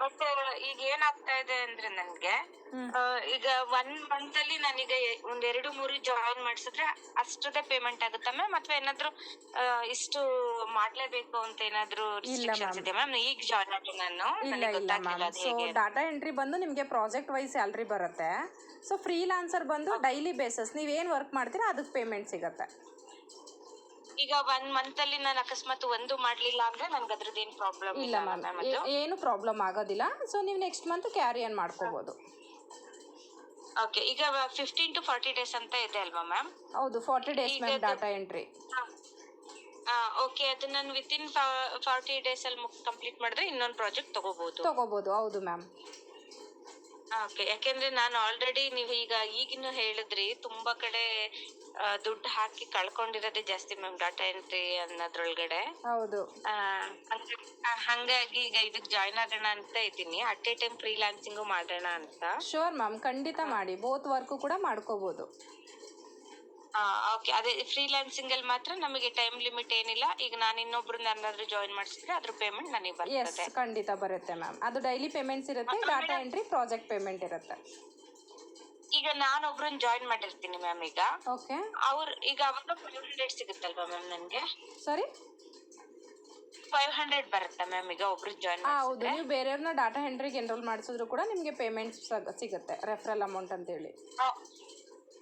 But ಈಗ ಏನಾಗ್ತಾ ಇದೆ ಅಂದ್ರೆ ನನ್ಗೆ ಈಗ ಒನ್ ಮಂತ್ ಅಲ್ಲಿ ನಾನೀಗ ಒಂದೆರಡು ಒಂದ್ ಎರಡು ಮೂರು ಜಾಯಿನ್ ಮಾಡ್ಸಿದ್ರೆ ಅಷ್ಟದೇ ಪೇಮೆಂಟ್ ಆಗುತ್ತಾ ಮ್ಯಾಮ್ ಅಥವಾ ಏನಾದ್ರು ಇಷ್ಟು ಮಾಡ್ಲೇಬೇಕು ಅಂತ ಏನಾದ್ರು ರಿಸ್ಟ್ರಿಕ್ಷನ್ಸ್ ಇದೆ ಮ್ಯಾಮ್ ಈಗ ಜಾಯಿನ್ ಆದ್ರೆ ನಾನು ನನಗೆ ಅದು ಸೊ ಹೇಗೆ ಡಾಟಾ ಎಂಟ್ರಿ ಬಂದು ನಿಮಗೆ ಪ್ರಾಜೆಕ್ಟ್ ವೈಸ್ ಸ್ಯಾಲ್ರಿ ಬರುತ್ತೆ. ಸೊ ಫ್ರೀಲಾನ್ಸರ್ ಬಂದು ಡೈಲಿ ಬೇಸಸ್ ನೀವೇನು ವರ್ಕ್ ಮಾಡ್ತೀರಾ ಅದಕ್ಕೆ ಪೇಮೆಂಟ್ ಸಿಗುತ್ತೆ. ಈಗ ಒನ್ ಮಂತ್ ಅಲ್ಲಿ ನಾನು ಅಕಸ್ಮಾತ್ ಒಂದು ಮಾಡ್ಲಿಲ್ಲ ಅಂದ್ರೆ ನನ್ಗೆ ಅದ್ರದ್ದು ಏನ್ ಪ್ರಾಬ್ಲಮ್ ಇಲ್ಲ ಮ್ಯಾಮ್ ಏನು ಪ್ರಾಬ್ಲಮ್ ಆಗೋದಿಲ್ಲ. ಸೊ ನೀವು ನೆಕ್ಸ್ಟ್ ಮಂತ್ ಕ್ಯಾರಿ ಆನ್ ಮಾಡ್ಕೋಬೋದು. ಓಕೆ ಈಗ ಫಿಫ್ಟೀನ್ ಟು ಫಾರ್ಟಿ ಡೇಸ್ ಅಂತ ಇದೆ ಅಲ್ವಾ ಮ್ಯಾಮ್ ಹೌದು forty days ma'am data entry okay ಅದು ನಾನು ವಿತ್ ಇನ್ ಫಾರ್ಟಿ ಡೇಸ್ ಅಲ್ಲಿ ಕಂಪ್ಲೀಟ್ ಮಾಡಿದ್ರೆ ಇನ್ನೊಂದು ಪ್ರಾಜೆಕ್ಟ್ ತಗೋಬಹುದು ತಗೋಬೋದು ಹೌದು ಮ್ಯಾಮ್ ಓಕೆ ಯಾಕೆಂದ್ರೆ ನಾನು ಆಲ್ರೆಡಿ ನೀವು ಈಗ ಈಗಿನ ಹೇಳಿದ್ರಿ ತುಂಬಾ ಕಡೆ ದುಡ್ಡು ಹಾಕಿ ಕಳ್ಕೊಂಡಿರೋದೇ ಜಾಸ್ತಿ ಮ್ಯಾಮ್ ಡಾಟಾ ಎಂಟ್ರಿ ಅನ್ನೋದ್ರೊಳಗಡೆ. ಹೌದು. ಆ, ಹಂಗ- ಆ, ಹಂಗಾಗಿ ಈಗ ಇದಕ್ ಜಾಯ್ನ್ ಆಗೋಣ ಅಂತ ಇದ್ದೀನಿ. ಅಟ್ ಎ ಟೈಮ್ ಫ್ರೀಲಾನ್ಸಿಂಗು ಮಾಡೋಣ ಅಂತ. ಶೋರ್ ಮ್ಯಾಮ್ ಖಂಡಿತ ಮಾಡಿ. ಬೋತ್ ವರ್ಕು ಕೂಡ ಮಾಡ್ಕೋಬೋದು. ಓಕೆ ಅದೇ ಫ್ರೀಲಾನ್ಸಿಂಗ್ ಅಲ್ಲಿ ಮಾತ್ರ ನಮಗೆ ಟೈಮ್ ಲಿಮಿಟ್ ಏನಿಲ್ಲ. ಈಗ ನಾನು ಇನ್ನೊಬ್ರನ್ನ ಯಾರನ್ನಾದ್ರೂ ಜಾಯಿನ್ ಮಾಡಿಸಿದ್ರೆ ಅದ್ರ ಪೇಮೆಂಟ್ ನನಗೆ ಎಸ್ ಬರ್ತದೆ ಖಂಡಿತ ಬರುತ್ತೆ ಮ್ಯಾಮ್ ಅದು ಡೈಲಿ ಪೇಮೆಂಟ್ಸ್ ಇರುತ್ತೆ ಡಾಟಾ ಎಂಟ್ರಿ ಪ್ರಾಜೆಕ್ಟ್ ಪೇಮೆಂಟ್ ಇರುತ್ತೆ. ಈಗ ನಾನು ಒಬ್ರನ್ನ ಜಾಯಿನ್ ಮಾಡಿರ್ತೀನಿ ಮ್ಯಾಮ್ ಈಗ. ಓಕೆ ಅವ್ರ ಈಗ ಅವಾಗ ಫೈವ್ ಹಂಡ್ರೆಡ್ ಸಿಗುತ್ತಲ್ವಾ ಮ್ಯಾಮ್ ನನಗೆ? ಸಾರಿ ಫೈವ್ ಹಂಡ್ರೆಡ್ ಬರುತ್ತಾ ಮ್ಯಾಮ್ ಈಗ ಒಬ್ರು ಜಾಯಿನ್ ಹಾಂ ಹೌದು. ನೀವು ಬೇರೆಯವ್ರನ್ನ ಡಾಟಾ ಎಂಟ್ರಿಗೆ ಎನ್ರೋಲ್ ಮಾಡಿಸಿದ್ರು ಕೂಡ ನಿಮಗೆ ಪೇಮೆಂಟ್ಸ್ ಸಿಗುತ್ತೆ ರೆಫರಲ್ ಅಮೌಂಟ್ ಅಂತೇಳಿ.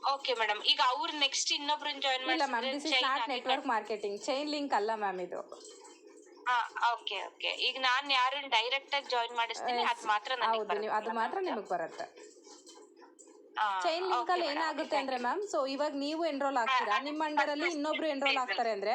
ಓಕೆ ಮೇಡಮ್ ಈಗ ಅವ್ರು ನೆಕ್ಸ್ಟ್ ಇನ್ನೊಬ್ರನ್ನ ಜಾಯಿನ್ ಇಲ್ಲ ma'am this is not network marketing chain link ಅಲ್ಲ ಮ್ಯಾಮ್ ಇದು. ಓಕೆ ಓಕೆ ಈಗ ನಾನ್ ಯಾರನ್ನ ಡೈರೆಕ್ಟ್ ಆಗಿ ಜಾಯಿನ್ ಮಾಡಿಸ್ತೀನಿ ಅದು ಮಾತ್ರ ನನಗೆ ಹೌದು ನೀವು ಅದು ಮಾತ್ರ ನಿಮಗೆ ಬರುತ್ತೆ. ಚೈನ್ ಲಿಂಕ್ ಅಲ್ಲಿ ಏನಾಗುತ್ತೆ ಅಂದ್ರೆ ಮ್ಯಾಮ್ ಸೊ ಇವಾಗ ನೀವು ಎನ್ರೋಲ್ ಆಗ್ತೀರಾ? ನಿಮ್ಮ ಅಂಡರಲ್ಲಿ ಇನ್ನೊಬ್ರು ಎನ್ರೋಲ್ ಆಗ್ತಾರೆ ಅಂದ್ರೆ?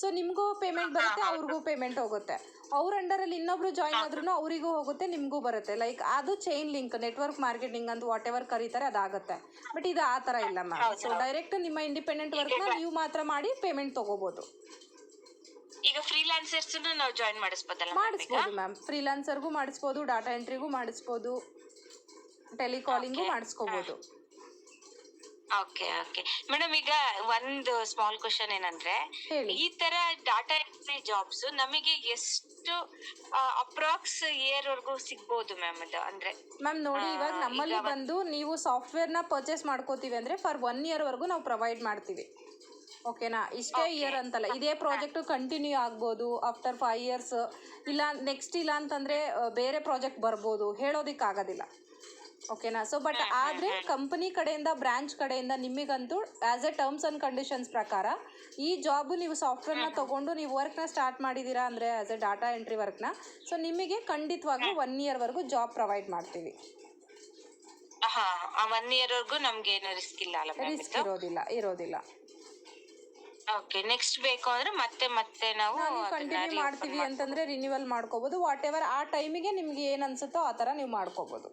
ಸೊ ನಿಮಗೂ ಪೇಮೆಂಟ್ ಬರುತ್ತೆ ಅವ್ರಿಗೂ ಪೇಮೆಂಟ್ ಹೋಗುತ್ತೆ. ಅವ್ರ ಅಂಡರಲ್ಲಿ ಇನ್ನೊಬ್ರು ಜಾಯಿನ್ ಆದ್ರೂ ಅವರಿಗೂ ಹೋಗುತ್ತೆ ನಿಮಗೂ ಬರುತ್ತೆ. ಲೈಕ್ ಅದು ಚೈನ್ ಲಿಂಕ್ ನೆಟ್ವರ್ಕ್ ಮಾರ್ಕೆಟಿಂಗ್ ಅಂತ ವಾಟ್ ಎವರ್ ಕರೀತಾರೆ ಅದಾಗುತ್ತೆ. ಬಟ್ ಇದು ಆ ಥರ ಇಲ್ಲ ಮ್ಯಾಮ್ ಸೊ ಡೈರೆಕ್ಟ್ ನಿಮ್ಮ ಇಂಡಿಪೆಂಡೆಂಟ್ ವರ್ಕ್ನ ನೀವು ಮಾತ್ರ ಮಾಡಿ ಪೇಮೆಂಟ್ ತಗೋಬೋದು. ಈಗ ಫ್ರೀಲಾನ್ಸರ್ಸ್ ನಾವು ಜಾಯಿನ್ ಮಾಡಿಸ್ಬೋದಲ್ಲ ಮಾಡಿಸ್ಬೋದು ಮ್ಯಾಮ್ ಫ್ರೀಲಾನ್ಸರ್ಗೂ ಮಾಡಿಸ್ಬೋದು ಡಾಟಾ ಎಂಟ್ರಿಗೂ ಮಾಡಿಸ್ಬೋದು ಟೆಲಿಕಾಲಿಂಗು ಮಾಡಿಸ್ಕೋಬೋದು. ಓಕೆ ಓಕೆ ಮೇಡಮ್ ಈಗ ಒಂದು ಸ್ಮಾಲ್ ಕ್ವಶನ್ ಏನಂದ್ರೆ ಹೇಳಿ. ಈ ತರ ಡಾಟಾ ಎಂಟ್ರಿ ಜಾಬ್ಸ್ ನಮಗೆ ಎಷ್ಟು ಅಪ್ರಾಕ್ಸ್ ಇಯರ್ ವರ್ಗೂ ಸಿಗ್ಬೋದು ಮ್ಯಾಮ್ ಅದು? ಅಂದ್ರೆ ಮ್ಯಾಮ್ ನೋಡಿ ಇವಾಗ ನಮ್ಮಲ್ಲಿ ಬಂದು ನೀವು ಸಾಫ್ಟ್ವೇರ್ನ ಪರ್ಚೇಸ್ ಮಾಡ್ಕೋತೀವಿ ಅಂದ್ರೆ ಫಾರ್ ಒನ್ ಇಯರ್ ವರೆಗೂ ನಾವು ಪ್ರೊವೈಡ್ ಮಾಡ್ತೀವಿ. ಓಕೆನಾ ಇಷ್ಟೇ ಇಯರ್ ಅಂತಲ್ಲ. ಇದೇ ಪ್ರಾಜೆಕ್ಟು ಕಂಟಿನ್ಯೂ ಆಗ್ಬೋದು ಆಫ್ಟರ್ ಫೈವ್ ಇಯರ್ಸ್ ಇಲ್ಲ ನೆಕ್ಸ್ಟ್ ಇಲ್ಲ ಅಂತಂದರೆ ಬೇರೆ ಪ್ರಾಜೆಕ್ಟ್ ಬರ್ಬೋದು. ಹೇಳೋದಕ್ಕಾಗೋದಿಲ್ಲ. ಓಕೆನಾ ಸೊ ಬಟ್ ಆದರೆ ಕಂಪನಿ ಕಡೆಯಿಂದ ಬ್ರಾಂಚ್ ಕಡೆಯಿಂದ ನಿಮಗಂತೂ as a terms and conditions ಪ್ರಕಾರ ಈ ಜಾಬು ನೀವು ಸಾಫ್ಟ್ವೇರ್ನ ತೊಗೊಂಡು ನೀವು ವರ್ಕ್ನ ಸ್ಟಾರ್ಟ್ ಮಾಡಿದ್ದೀರಾ ಅಂದರೆ ಆ್ಯಸ್ ಎ ಡಾಟಾ ಎಂಟ್ರಿ ವರ್ಕ್ನ ಸೊ ನಿಮಗೆ ಖಂಡಿತವಾಗ್ಲೂ ಒನ್ ಇಯರ್ವರೆಗೂ ಜಾಬ್ ಪ್ರೊವೈಡ್ ಮಾಡ್ತೀವಿ. ಒನ್ ಇಯರ್ ವರ್ಗೂ ನಮ್ಗೆ ಏನು ರಿಸ್ಕ್ ಇಲ್ಲ ಅಲ್ಲ ರಿಸ್ಕ್ ಇರೋದಿಲ್ಲ ಇರೋದಿಲ್ಲ. ಓಕೆ ನೆಕ್ಸ್ಟ್ ಬೇಕು ಅಂದ್ರೆ ಮತ್ತೆ ಮತ್ತೆ ನಾವು ನಾವು ಕಂಟಿನ್ಯೂ ಮಾಡ್ತೀವಿ ಅಂತಂದ್ರೆ ರಿನ್ಯೂವಲ್ ಮಾಡ್ಕೋಬಹುದು ವಾಟ್ ಎವರ್ ಆ ಟೈಮಿಗೆ ನಿಮ್ಗೆ ಏನ್ ಅನ್ಸುತ್ತೋ ಆ ತರ ನೀವು ಮಾಡ್ಕೋಬಹುದು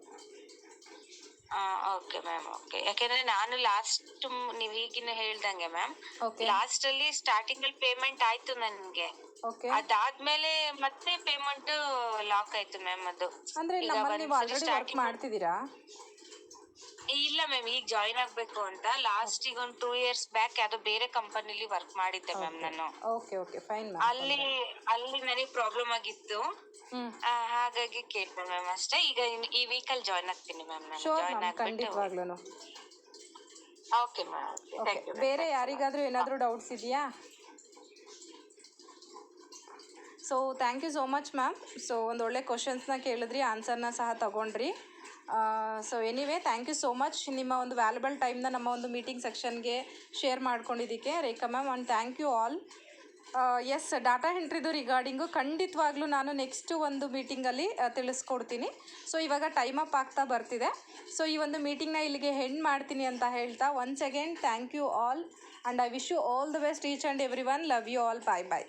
ಓಕೆ ಮ್ಯಾಮ್ ಓಕೆ ಯಾಕಂದ್ರೆ ನಾನು ಲಾಸ್ಟ್ ನೀವ್ ಈಗಿನ ಹೇಳ್ದಂಗೆ ಮ್ಯಾಮ್ ಓಕೆ ಲಾಸ್ಟ್ ಅಲ್ಲಿ ಸ್ಟಾರ್ಟಿಂಗ್ ಅಲ್ಲಿ ಪೇಮೆಂಟ್ ಆಯ್ತು ನನ್ಗೆ. ಓಕೆ ಅದಾದ್ಮೇಲೆ ಮತ್ತೆ ಪೇಮೆಂಟ್ ಲಾಕ್ ಆಯ್ತು ಮ್ಯಾಮ್ ಅದು. ಅಂದ್ರೆ ಈಗ ನಮ್ಮಲ್ಲಿ ನೀವು ಆಲ್ರೆಡಿ ವರ್ಕ್ starting- ಮಾಡ್ತಿದ್ದೀರಾ? ಇಲ್ಲ ಮ್ಯಾಮ್ ಈಗ ಜಾಯಿನ್ ಆಗ್ಬೇಕು ಅಂತ ಲಾಸ್ಟ್ ಈಗ ಒಂದು ಟೂ ಇಯರ್ಸ್ ಬ್ಯಾಕ್ ಯಾವ್ದೋ ಬೇರೆ ಕಂಪನಿಲಿ ವರ್ಕ್ ಮಾಡಿದ್ದೆ ಮ್ಯಾಮ್ ನಾನು. ಓಕೆ ಓಕೆ ಫೈನ್ ಅಲ್ಲಿ ಅಲ್ಲಿ ನನಗೆ ಪ್ರಾಬ್ಲಮ್ ಆಗಿತ್ತು. ಹ್ಮ್. ಆ, ಹಾಗಾಗಿ ಕೇಳ್ದೆ ಮ್ಯಾಮ್ ಅಷ್ಟೇ. ಈಗ ಇನ್- ಈ ಅಲ್ಲಿ ಜಾಯಿನ್ ಆಗ್ತೀನಿ ಮ್ಯಾಮ್ ನಾನು. ಶೋರ್ ಜಾಯ್ನ್ ಆಗ್ಬಿಟ್ಟು ಖಂಡಿತವಾಗ್ಲೂ okay ma'am okay thank you ಬೇರೆ ಯಾರಿಗಾದ್ರೂ ಏನಾದರೂ ಡೌಟ್ಸ್ ಇದೆಯಾ? So thank you so much ma'am so ಒಂದು ಒಳ್ಳೆ ಕ್ವಶನ್ಸ್ನ ಕೇಳಿದ್ರಿ ಆನ್ಸರ್ನ ಸಹ ತಗೊಂಡ್ರಿ. So anyway thank you so much ನಿಮ್ಮ ಒಂದು ವ್ಯಾಲ್ಯುಬಲ್ ಟೈಮ್ನ ನಮ್ಮ ಒಂದು ಮೀಟಿಂಗ್ ಸೆಕ್ಷನ್ಗೆ share ಮಾಡ್ಕೊಂಡಿದ್ದಕ್ಕೆ. Rekha ma'am and thank you all yes data ಎಂಟ್ರಿದು ರಿಗಾರ್ಡಿಂಗು ಖಂಡಿತವಾಗ್ಲೂ ನಾನು ನೆಕ್ಸ್ಟ್ ಒಂದು ಮೀಟಿಂಗಲ್ಲಿ ತಿಳಿಸ್ಕೊಡ್ತೀನಿ. ಸೊ ಇವಾಗ ಟೈಮ್ ಅಪ್ ಆಗ್ತಾ ಬರ್ತಿದೆ. ಸೊ ಈ ಒಂದು ಮೀಟಿಂಗ್ನ ಇಲ್ಲಿಗೆ ಹೆಂಡ್ ಮಾಡ್ತೀನಿ ಅಂತ ಹೇಳ್ತಾ once again thank you all and I wish you all the best each and every one love you all bye bye